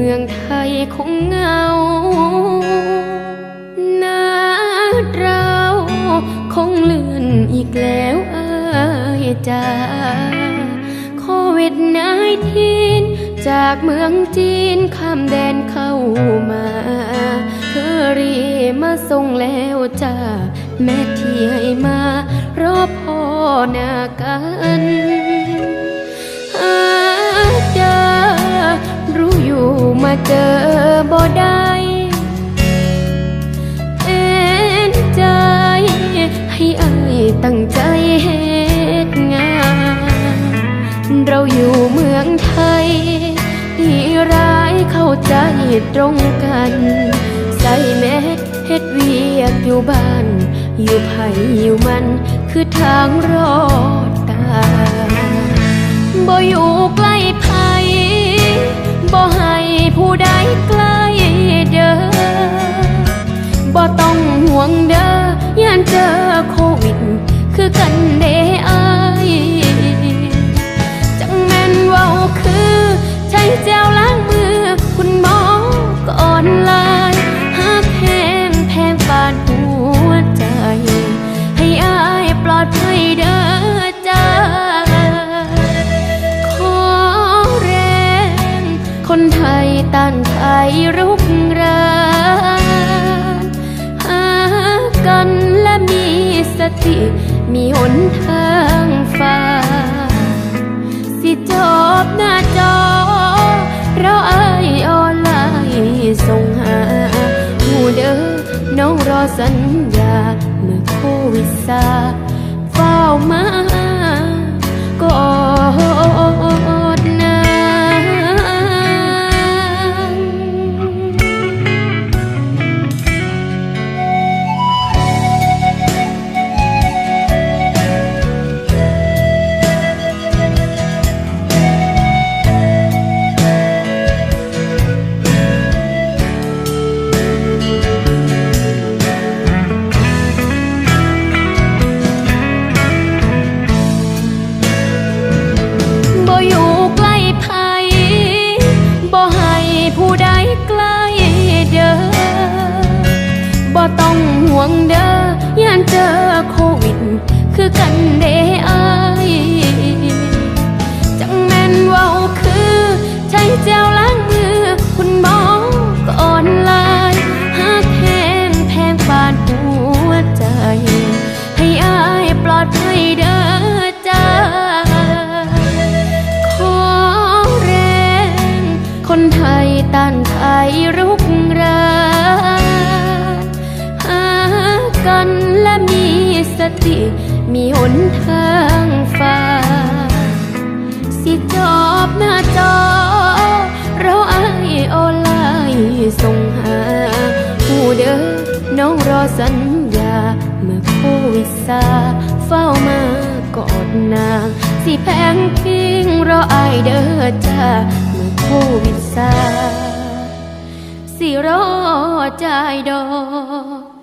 เมืองไทยคงเงานาเราคงเลื่อนอีกแล้วเอ้ยจ้าโควิดนายทีนจากเมืองจีนข้ามแดนเข้ามาเคอรีมาส่งแล้วจ้าแม่ที่ให้มารอพ่อนากัน ตั้งใจเฮ็ดงาน เราอยู่เมืองไทยที่ร้ายเข้าใจตรงกัน ใส่แมสเฮ็ดเวียกอยู่บ้าน อยู่ไผอยู่มันคือทางรอดตายบ่อยู่ใกล้ไผบ่ให้ผู้ใดใกล้เด้อบ่ต้องห่วงเด้อย่านเจอค คือกันเด้อายจังแม่นเว้าคือใช้เจลล้างมือ คุณหมอก็ออนไลน์หาแพงแพงปานหัวใจ ให้อายปลอดภัยเด้อจ้าขอแรง คนไทยต้านไทยรุกรานหากันและมีสติ มีหนทางฝ่า สิจบหน้าจอเราไอยออนไลน์ส่งหาผู้เด้อน้องรอสัญญา เมื่อโควิดซา ห่วงเด้อย่านเจอโควิด คือกันเด้อายจังแม่นเว้าคือใช้เจลล้างมือ คุณหมอก็ออนไลน์หาแพงแพงปานหัวใจ ให้อายปลอดภัยเด้อจ้าขอแรง คนไทยต้านไทยรุก ติ มีหนทางฟ้าสิจอบหน้าจอ เราไอายออนไลน์ส่งหาผู้เด้อน้องรอสัญญา เมื่อโควิดซาเฝ้ามากอดนาง สิแพงพิงรอไอายเด้อจ้าเมื่อโควิดซาสิรอใจดอก